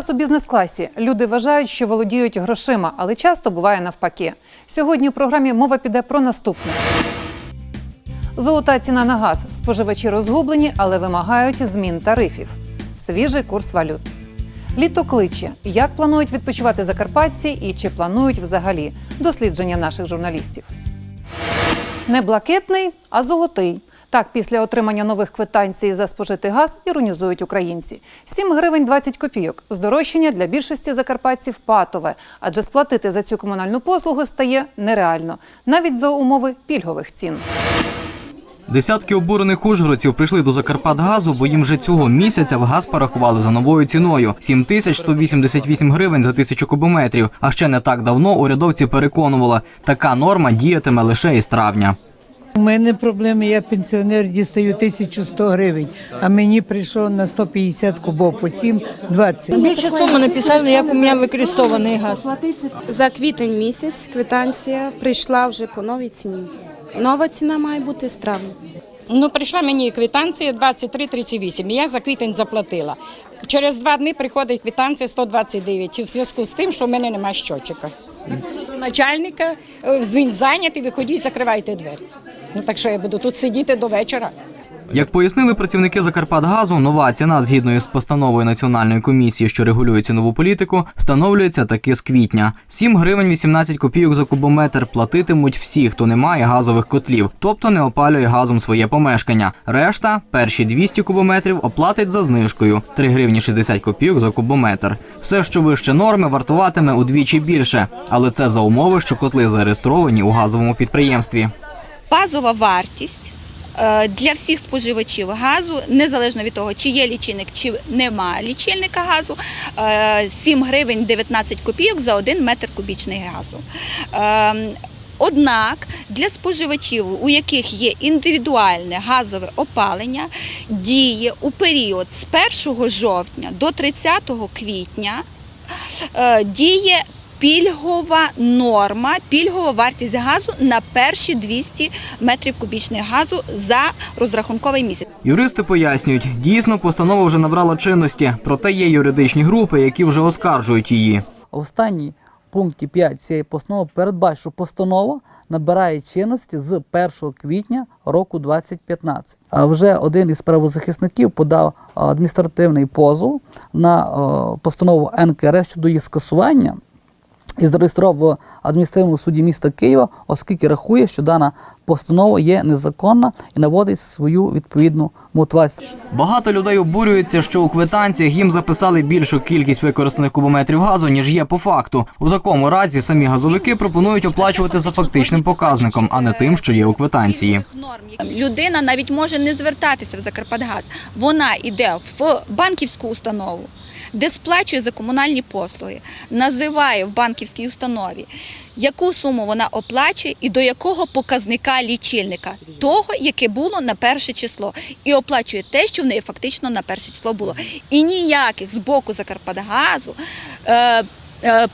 Вас у бізнес-класі. Люди вважають, що володіють грошима, але часто буває навпаки. Сьогодні у програмі мова піде про наступне. Золота ціна на газ. Споживачі розгублені, але вимагають змін тарифів. Свіжий курс валют. Літо кличе. Як планують відпочивати закарпатці і чи планують взагалі дослідження наших журналістів. Не блакитний, а золотий. Так, після отримання нових квитанцій за спожитий газ іронізують українці. 7 гривень 20 копійок. Здорожчання для більшості закарпатців патове, адже сплатити за цю комунальну послугу стає нереально, навіть за умови пільгових цін. Десятки обурених ужгородців прийшли до Закарпатгазу, бо їм вже цього місяця в газ порахували за новою ціною 7188 гривень за тисячу кубометрів. А ще не так давно урядовці переконували, така норма діятиме лише із травня. У мене проблеми, я пенсіонер, дістаю 1100 гривень, а мені прийшов на 150 кубов по 7,20. Більше суми написали, як у мене використований газ. За квітень місяць квитанція прийшла вже по новій ціні. Нова ціна має бути з травня. Ну, прийшла мені квитанція 23,38, і я за квітень заплатила. Через два дні приходить квитанція 129, в зв'язку з тим, що в мене немає щочика. Заходжу до начальника, е, він зайнятий, виходіть, закривайте двері. Ну так що я буду тут сидіти до вечора. Як пояснили працівники Закарпатгазу, нова ціна згідно із постановою Національної комісії, що регулює цінову політику, встановлюється таки з квітня. 7 гривень 18 копійок за кубометр платитимуть всі, хто не має газових котлів, тобто не опалює газом своє помешкання. Решта, перші 200 кубометрів, оплатить за знижкою 3 гривні 60 копійок за кубометр. Все, що вище норми, вартуватиме удвічі більше, але це за умови, що котли зареєстровані у газовому підприємстві. Базова вартість е, для всіх споживачів газу, незалежно від того, чи є лічильник, чи немає лічильника газу, е, 7 гривень 19 копійок за 1 метр кубічний газу. Е, Однак для споживачів, у яких є індивідуальне газове опалення, діє у період з 1 жовтня до 30 квітня е, діє пільгова норма, пільгова вартість газу на перші 200 метрів кубічних газу за розрахунковий місяць. Юристи пояснюють, дійсно постанова вже набрала чинності, проте є юридичні групи, які вже оскаржують її. В останній пункті 5 цієї постанови передбачено, що постанова набирає чинності з 1 квітня року 2015. А вже один із правозахисників подав адміністративний позов на постанову НКР щодо її скасування і зареєстрував в адміністративному суді міста Києва, оскільки рахує, що дана постанова є незаконна і наводить свою відповідну мотивацію. Багато людей обурюються, що у квитанціях їм записали більшу кількість використаних кубометрів газу, ніж є по факту. У такому разі самі газовики пропонують оплачувати за фактичним показником, а не тим, що є у квитанції. Людина навіть може не звертатися в Закарпатгаз. Вона йде в банківську установу. Де сплачує за комунальні послуги, називає в банківській установі, яку суму вона оплачує і до якого показника лічильника, того, яке було на перше число, і оплачує те, що в неї фактично на перше число було. І ніяких з боку Закарпатгазу е,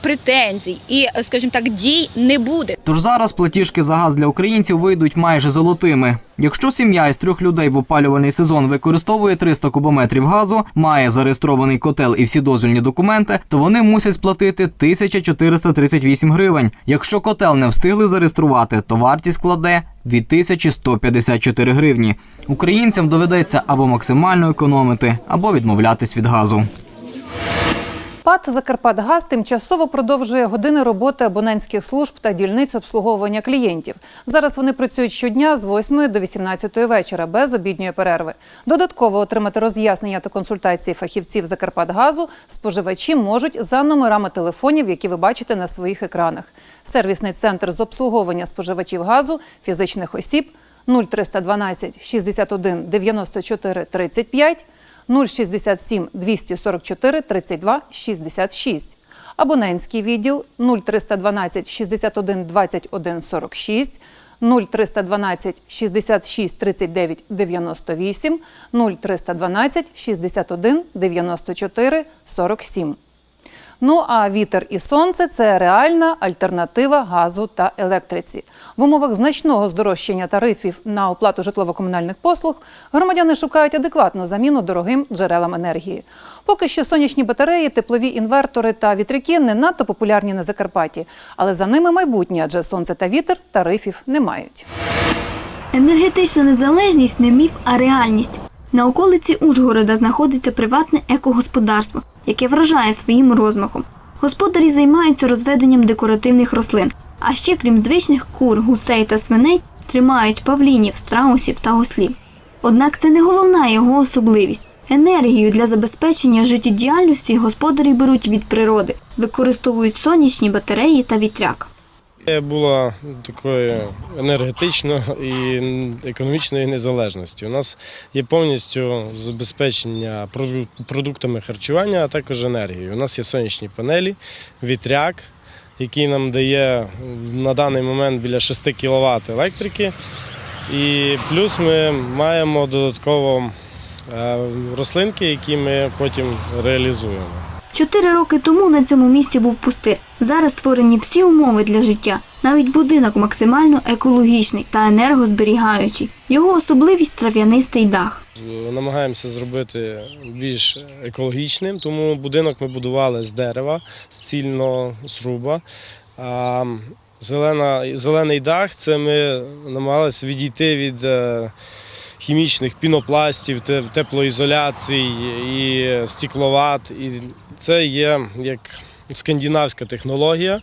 претензій і, е, скажімо так, дій не буде. Тож зараз платіжки за газ для українців вийдуть майже золотими. Якщо сім'я із трьох людей в опалювальний сезон використовує 300 кубометрів газу, має зареєстрований котел і всі дозвільні документи, то вони мусять сплатити 1438 гривень. Якщо котел не встигли зареєструвати, то вартість складе 2154 гривні. Українцям доведеться або максимально економити, або відмовлятись від газу. ПАТ «Закарпатгаз» тимчасово продовжує години роботи абонентських служб та дільниць обслуговування клієнтів. Зараз вони працюють щодня з 8 до 18 вечора без обідньої перерви. Додатково отримати роз'яснення та консультації фахівців «Закарпатгазу» споживачі можуть за номерами телефонів, які ви бачите на своїх екранах. Сервісний центр з обслуговування споживачів газу фізичних осіб 0312 61 94 35 067 244 32 66. Абонентський відділ 0312 61 21 46, 0312 66 39 98, 0312 61 94 47. Ну а вітер і сонце це реальна альтернатива газу та електриці. В умовах значного здорожчання тарифів на оплату житлово-комунальних послуг громадяни шукають адекватну заміну дорогим джерелам енергії. Поки що сонячні батареї, теплові інвертори та вітряки не надто популярні на Закарпатті, але за ними майбутнє, адже сонце та вітер тарифів не мають. Енергетична незалежність не міф, а реальність. На околиці Ужгорода знаходиться приватне екогосподарство, яке вражає своїм розмахом. Господарі займаються розведенням декоративних рослин, а ще крім звичних кур, гусей та свиней, тримають павлінів, страусів та ослів. Однак це не головна його особливість. Енергію для забезпечення життєдіяльності господарі беруть від природи, використовують сонячні батареї та вітряк. Було такої енергетичної і економічної незалежності. У нас є повністю забезпечення продуктами харчування, а також енергією. У нас є сонячні панелі, вітряк, який нам дає на даний момент біля 6 кВт електрики. І плюс ми маємо додатково е, рослинки, які ми потім реалізуємо. Чотири роки тому на цьому місці був пустир. Зараз створені всі умови для життя. Навіть будинок максимально екологічний та енергозберігаючий. Його особливість трав'янистий дах. Намагаємося зробити більш екологічним, тому будинок ми будували з дерева, з цільного сруба. А зелена, зелений дах це ми намагалися відійти від е, хімічних пінопластів, теплоізоляцій і стекловат. І це є як скандинавська технологія.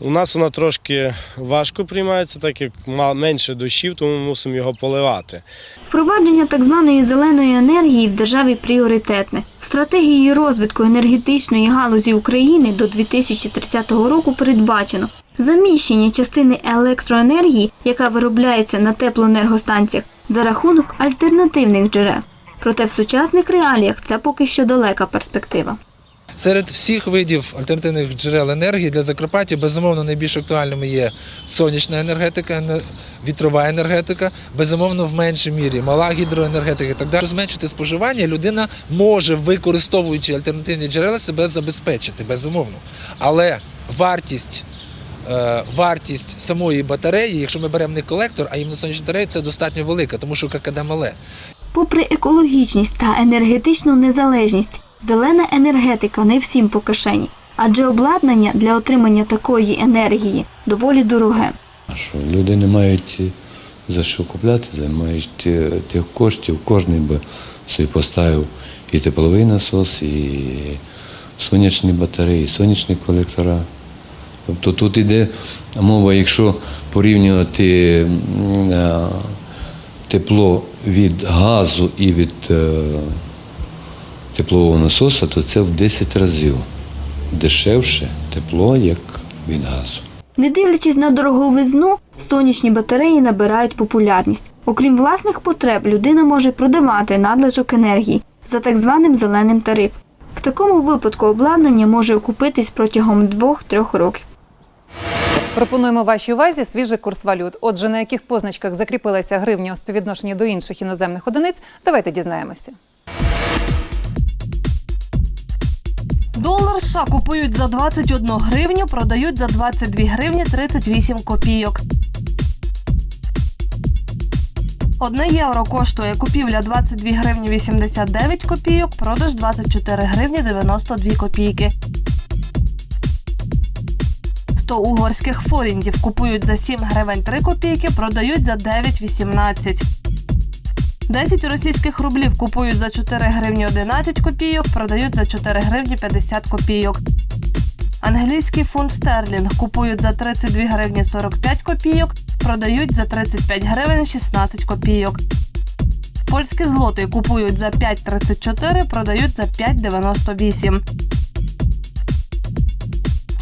У нас вона трошки важко приймається, так як менше дощів, тому ми мусимо його поливати. Впровадження так званої зеленої енергії в державі пріоритетне. В стратегії розвитку енергетичної галузі України до 2030 року передбачено заміщення частини електроенергії, яка виробляється на теплоенергостанціях, за рахунок альтернативних джерел. Проте в сучасних реаліях це поки що далека перспектива. Серед всіх видів альтернативних джерел енергії для Закарпаття безумовно найбільш актуальними є сонячна енергетика, вітрова енергетика, безумовно в меншій мірі мала гідроенергетика і так далі. Щоб Зменшити споживання людина може, використовуючи альтернативні джерела, себе забезпечити, безумовно. Але вартість. е, Вартість самої батареї, якщо ми беремо не колектор, а іменно сонячну батарею, це достатньо велика, тому що ККД мале. Попри екологічність та енергетичну незалежність, зелена енергетика не всім по кишені, адже обладнання для отримання такої енергії доволі дороге. Що люди не мають за що купляти, не мають тих коштів. Кожен би собі поставив і тепловий насос, і сонячні батареї, і сонячні колектора. Тобто тут іде мова, якщо порівнювати е, тепло від газу і від е, теплового насоса, то це в 10 разів дешевше тепло, як від газу. Не дивлячись на дороговизну, сонячні батареї набирають популярність. Окрім власних потреб, людина може продавати надлишок енергії за так званим зеленим тарифом. В такому випадку обладнання може окупитись протягом 2-3 років. Пропонуємо вашій увазі свіжий курс валют. Отже, на яких позначках закріпилася гривня у співвідношенні до інших іноземних одиниць, давайте дізнаємося. Долар США купують за 21 гривню, продають за 22 гривні 38 копійок. Одне євро коштує купівля 22 гривні 89 копійок, продаж 24 гривні 92 копійки. 100 угорських форінтів купують за 7 гривень 3 копійки, продають за 9,18. 10 російських рублів купують за 4 гривні 11 копійок, продають за 4 гривні 50 копійок. Англійський фунт стерлінг купують за 32 гривні 45 копійок, продають за 35 гривень 16 копійок. Польські злоти купують за 5,34, продають за 5,98.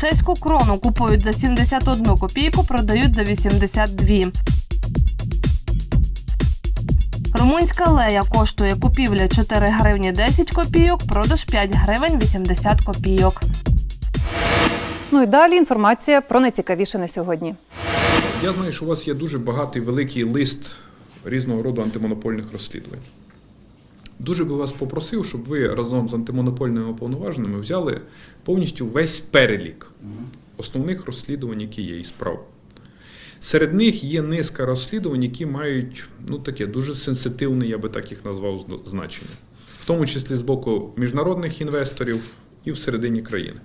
Чеську крону купують за 71 копійку, продають за 82. Румунська лея коштує купівля 4 гривні 10 копійок, продаж 5 гривень 80 копійок. Ну і далі інформація про найцікавіше на сьогодні. Я знаю, що у вас є дуже багатий великий лист різного роду антимонопольних розслідувань. Дуже би вас попросив, щоб ви разом з антимонопольними уповноваженими взяли повністю весь перелік основних розслідувань, які є і справ. Серед них є низка розслідувань, які мають ну, таке дуже сенситивне, я би так їх назвав, значення, в тому числі з боку міжнародних інвесторів і всередині країни.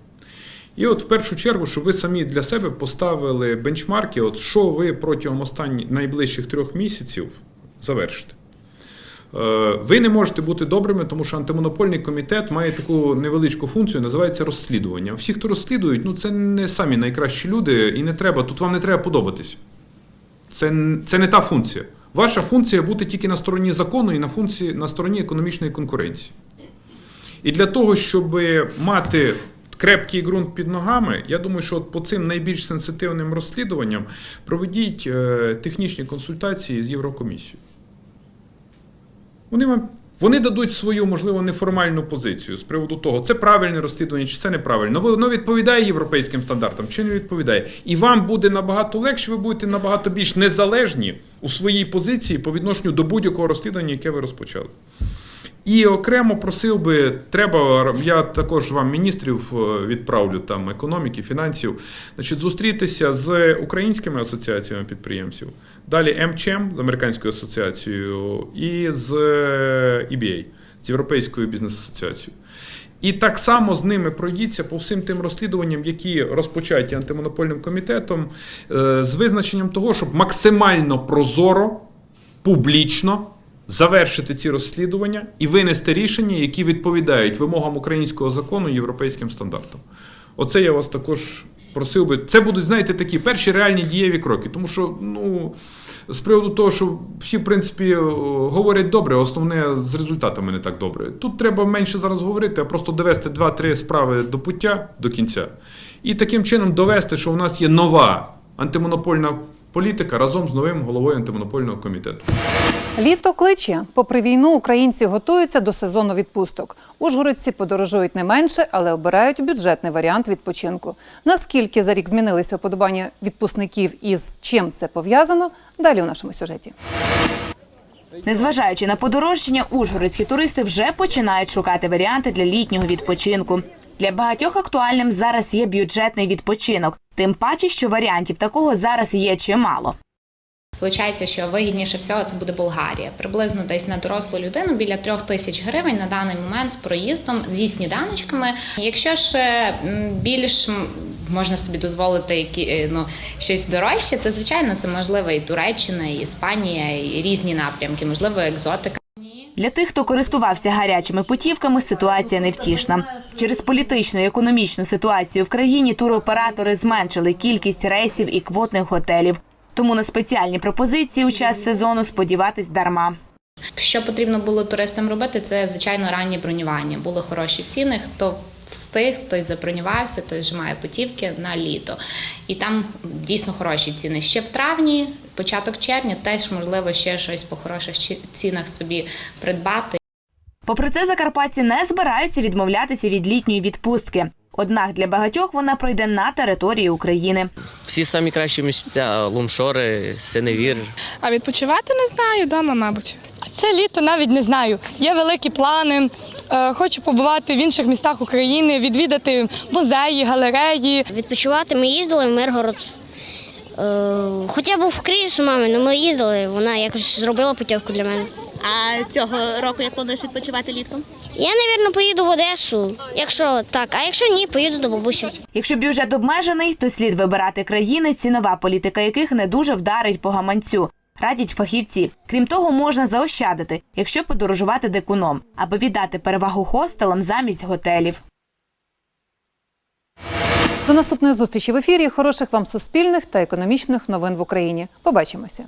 І от в першу чергу, щоб ви самі для себе поставили бенчмарки, от що ви протягом останніх найближчих трьох місяців завершите. Е, Ви не можете бути добрими, тому що антимонопольний комітет має таку невеличку функцію, називається розслідування. Всі, хто розслідують, ну це не самі найкращі люди, і не треба, тут вам не треба подобатись. Це, це не та функція. Ваша функція бути тільки на стороні закону і на, функції, на стороні економічної конкуренції. І для того, щоб мати крепкий ґрунт під ногами, я думаю, що по цим найбільш сенситивним розслідуванням проведіть е, технічні консультації з Єврокомісією. Вони вам. Вони дадуть свою, можливо, неформальну позицію з приводу того, це правильне розслідування, чи це неправильно. Воно відповідає європейським стандартам, чи не відповідає. І вам буде набагато легше, ви будете набагато більш незалежні у своїй позиції по відношенню до будь-якого розслідування, яке ви розпочали. І окремо просив би, треба, я також вам міністрів е, відправлю там економіки, фінансів, значить, зустрітися з українськими асоціаціями підприємців, далі МЧМ з американською асоціацією і з е, EBA, з Європейською бізнес-асоціацією. І так само з ними пройдіться по всім тим розслідуванням, які розпочаті антимонопольним комітетом, е, з визначенням того, щоб максимально прозоро, публічно завершити ці розслідування і винести рішення, які відповідають вимогам українського закону і європейським стандартам. Оце я вас також просив би. Це будуть, знаєте, такі перші реальні дієві кроки. Тому що, ну, з приводу того, що всі, в принципі, е, говорять добре, основне з результатами не так добре. Тут треба менше зараз говорити, а просто довести 2-3 справи до пуття до кінця. І таким чином довести, що у нас є нова антимонопольна політика разом з новим головою антимонопольного комітету. Літо кличе. Попри війну, українці готуються до сезону відпусток. Ужгородці подорожують не менше, але обирають бюджетний варіант відпочинку. Наскільки за рік змінилися вподобання відпускників і з чим це пов'язано? Далі у нашому сюжеті. Незважаючи на подорожчання, ужгородські туристи вже починають шукати варіанти для літнього відпочинку. Для багатьох актуальним зараз є бюджетний відпочинок, тим паче, що варіантів такого зараз є чимало. Виходить, що вигідніше всього це буде Болгарія. Приблизно десь на дорослу людину біля трьох тисяч гривень на даний момент з проїздом зі сніданочками. Якщо ж е, більш можна собі дозволити які, е, ну, щось дорожче, то звичайно це можливо і Туреччина, і Іспанія, і різні напрямки, можливо, екзотика. Для тих, хто користувався гарячими путівками, ситуація невтішна. Через політичну і економічну ситуацію в країні туроператори зменшили кількість рейсів і квотних готелів. Тому на спеціальні пропозиції у час сезону сподіватись дарма. Що потрібно було туристам робити, це звичайно раннє бронювання. Були хороші ціни. Хто встиг, той забронювався, той вже має путівки на літо. І там дійсно хороші ціни. Ще в травні, початок червня, теж можливо ще щось по хороших цінах собі придбати. Попри це, закарпатці не збираються відмовлятися від літньої відпустки. Однак для багатьох вона пройде на території України. Всі самі кращі місця Лумшори, Синевір. А відпочивати не знаю, вдома, мабуть. А це літо навіть не знаю. Є великі плани. Е, Хочу побувати в інших містах України, відвідати музеї, галереї. Відпочивати ми їздили в Миргород. Е, Хоча був в кризі з мамою, але ми їздили, вона якось зробила путівку для мене. А цього року як плануєш відпочивати літком? Я, мабуть, поїду в Одесу, якщо так, а якщо ні, поїду до бабусі. Якщо бюджет обмежений, то слід вибирати країни, цінова політика яких не дуже вдарить по гаманцю. Радять фахівці. Крім того, можна заощадити, якщо подорожувати дикуном, аби віддати перевагу хостелам замість готелів. До наступної зустрічі в ефірі. Хороших вам суспільних та економічних новин в Україні. Побачимося.